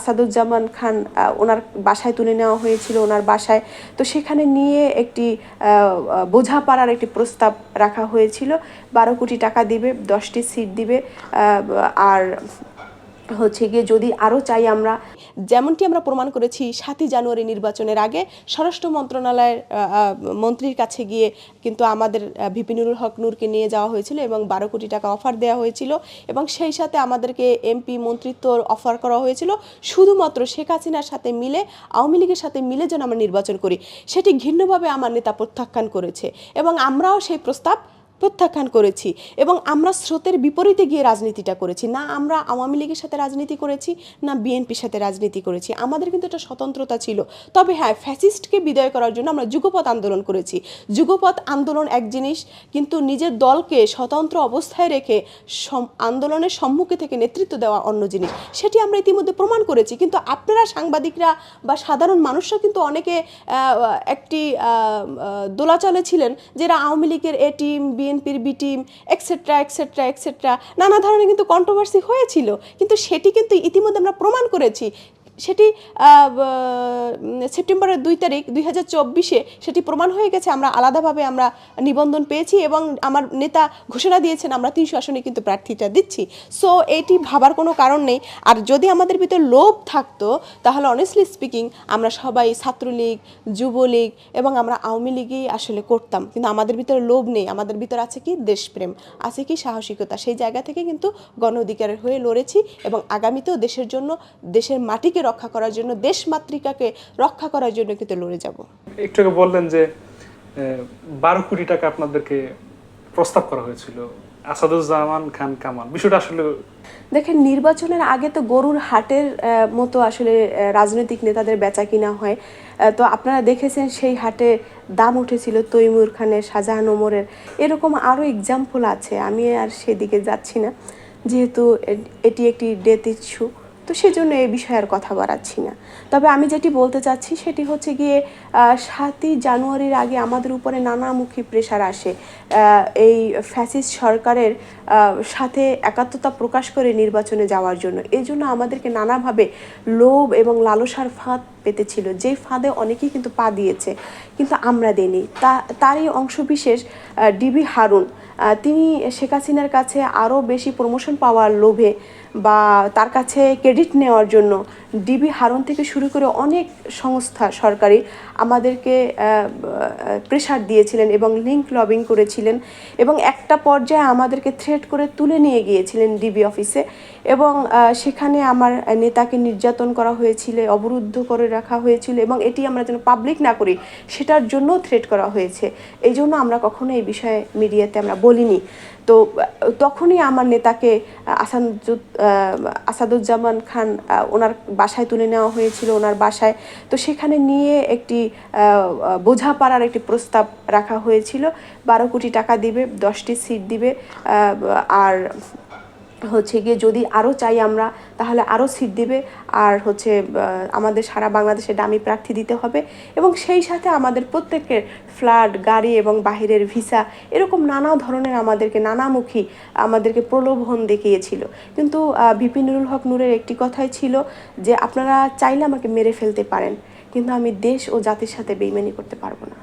আসাদুজ্জামান খান ওনার বাসায় তুলে নেওয়া হয়েছিল ওনার বাসায়। তো সেখানে নিয়ে একটি বোঝাপড়ার একটি প্রস্তাব রাখা হয়েছিল। বারো কোটি টাকা দিবে, দশটি সিট দিবে আর হচ্ছে গিয়ে যদি আরও চাই আমরা, যেমনটি আমরা প্রমাণ করেছি সাতই জানুয়ারি নির্বাচনের আগে স্বরাষ্ট্র মন্ত্রণালয়ের মন্ত্রীর কাছে গিয়ে কিন্তু আমাদের ভিপি নুরুল হক নূরকে নিয়ে যাওয়া হয়েছিল এবং বারো কোটি টাকা অফার দেওয়া হয়েছিল এবং সেই সাথে আমাদেরকে এমপি মন্ত্রিত্ব অফার করা হয়েছিল। শুধুমাত্র শেখ হাসিনার সাথে মিলে, আওয়ামী লীগের সাথে মিলে যেন আমরা নির্বাচন করি, সেটি ঘৃণ্যভাবে আমার নেতা প্রত্যাখ্যান করেছে এবং আমরাও সেই প্রস্তাব প্রত্যাখ্যান করেছি এবং আমরা স্রোতের বিপরীতে গিয়ে রাজনীতিটা করেছি। না আমরা আওয়ামী লীগের সাথে রাজনীতি করেছি, না বিএনপির সাথে রাজনীতি করেছি। আমাদের কিন্তু একটা স্বতন্ত্রতা ছিল। তবে হ্যাঁ ফ্যাসিস্টকে বিদায় করার জন্য আমরা যুগপথ আন্দোলন করেছি। যুগপথ আন্দোলন এক জিনিস, কিন্তু নিজের দলকে স্বতন্ত্র অবস্থায় রেখে আন্দোলনের সম্মুখে থেকে নেতৃত্ব দেওয়া অন্য জিনিস। সেটি আমরা ইতিমধ্যে প্রমাণ করেছি। কিন্তু আপনারা সাংবাদিকরা বা সাধারণ মানুষরা কিন্তু অনেকে একটি দোলাচলে ছিলেন, যারা আওয়ামী লীগের এ টিম বিএনপির B team etcetera etcetera etcetera নানা ধরনের কিন্তু কন্ট্রোভার্সি হয়েছিল, কিন্তু সেটি কিন্তু ইতিমধ্যে আমরা প্রমাণ করেছি। সেটি সেপ্টেম্বরের দুই তারিখ দুই হাজার চব্বিশে সেটি প্রমাণ হয়ে গেছে, আমরা আলাদাভাবে আমরা নিবন্ধন পেয়েছি এবং আমার নেতা ঘোষণা দিয়েছেন, আমরা তিনশো আসনে কিন্তু প্রার্থীটা দিচ্ছি। সো এটি ভাবার কোনো কারণ নেই। আর যদি আমাদের ভিতরে লোভ থাকতো, তাহলে অনেস্টলি স্পিকিং আমরা সবাই ছাত্রলীগ, যুবলীগ এবং আমরা আওয়ামী লীগই আসলে করতাম। কিন্তু আমাদের ভিতরে লোভ নেই, আমাদের ভিতরে আছে কি? দেশপ্রেম। আছে কি? সাহসিকতা। সেই জায়গা থেকে কিন্তু গণ অধিকারের হয়ে লড়েছি এবং আগামীতেও দেশের জন্য, দেশের মাটিকে রক্ষা করার জন্য দেশ মাতৃকাকে রক্ষা করার জন্য কিন্তু লড়ে যাব। একটু আগে বললেন যে বারো কোটি টাকা আপনাদেরকে প্রস্তাব করা হয়েছিল। আসাদুজ্জামান খান কামাল বিষয়টা আসলে দেখেন নির্বাচনের আগে তো গরুর হাটের মতো আসলে রাজনৈতিক নেতাদের বেচা কিনা হয়। তো আপনারা দেখেছেন সেই হাটে দাম উঠেছিল তৈমুর খানের শাহজাহান ওমরের। এরকম আরও এক্সাম্পল আছে আমি আর সেদিকে যাচ্ছি না। যেহেতু এটি একটি ডেথ ইস্যু তো সেজন্য এই বিষয়ে আর কথা বাড়াচ্ছি না। তবে আমি যেটি বলতে চাচ্ছি সেটি হচ্ছে গিয়ে সাতই জানুয়ারির আগে আমাদের উপরে নানামুখী প্রেশার আসে। এই ফ্যাসিস্ট সরকারের সাথে একাত্মতা প্রকাশ করে নির্বাচনে যাওয়ার জন্য। এই জন্য আমাদেরকে নানাভাবে লোভ এবং লালসার ফাঁদ পেতেছিল। যে ফাঁদে অনেকেই কিন্তু পা দিয়েছে, কিন্তু আমরা দেইনি। তা, তারই অংশবিশেষ ডিবি হারুন। তিনি শেখ হাসিনার কাছে আরও বেশি প্রমোশন পাওয়ার লোভে বা তার কাছে ক্রেডিট নেওয়ার জন্য ডিবি হারুন থেকে শুরু করে অনেক সংস্থা সরকারি আমাদেরকে প্রেশার দিয়েছিলেন এবং লিঙ্ক লবিং করেছিলেন এবং একটা পর্যায়ে আমাদেরকে থ্রেট করে তুলে নিয়ে গিয়েছিলেন ডিবি অফিসে এবং সেখানে আমার নেতাকে নির্যাতন করা হয়েছিল, অবরুদ্ধ করে রাখা হয়েছিল এবং এটি আমরা যেন পাবলিক না করি সেটার জন্য থ্রেট করা হয়েছে। এই জন্য আমরা কখনো এই বিষয়ে মিডিয়াতে আমরা বলিনি। তো তখনই আমার নেতাকে আসাদুজ আসাদুজ্জামান খান ওনার বাসায় তুলে নেওয়া হয়েছিল ওনার বাসায়। তো সেখানে নিয়ে একটি বোঝাপাড়ার একটি প্রস্তাব রাখা হয়েছিল। বারো কোটি টাকা দিবে, দশটি সিট দিবে আর হচ্ছে গিয়ে যদি আরও চাই আমরা, তাহলে আরও সিট দিবে। আর হচ্ছে আমাদের সারা বাংলাদেশে দামি প্রার্থী দিতে হবে। এবং সেই সাথে আমাদের প্রত্যেকের ফ্ল্যাট গাড়ি এবং বাহিরের ভিসা এরকম নানা ধরনের আমাদেরকে নানামুখী, আমাদেরকে প্রলোভন দেখিয়েছিল। কিন্তু ভিপি নুরুল হক নূরের একটি কথাই ছিল যে, আপনারা চাইলে আমাকে মেরে ফেলতে পারেন, কিন্তু আমি দেশ ও জাতির সাথে বেইমানি করতে পারব না।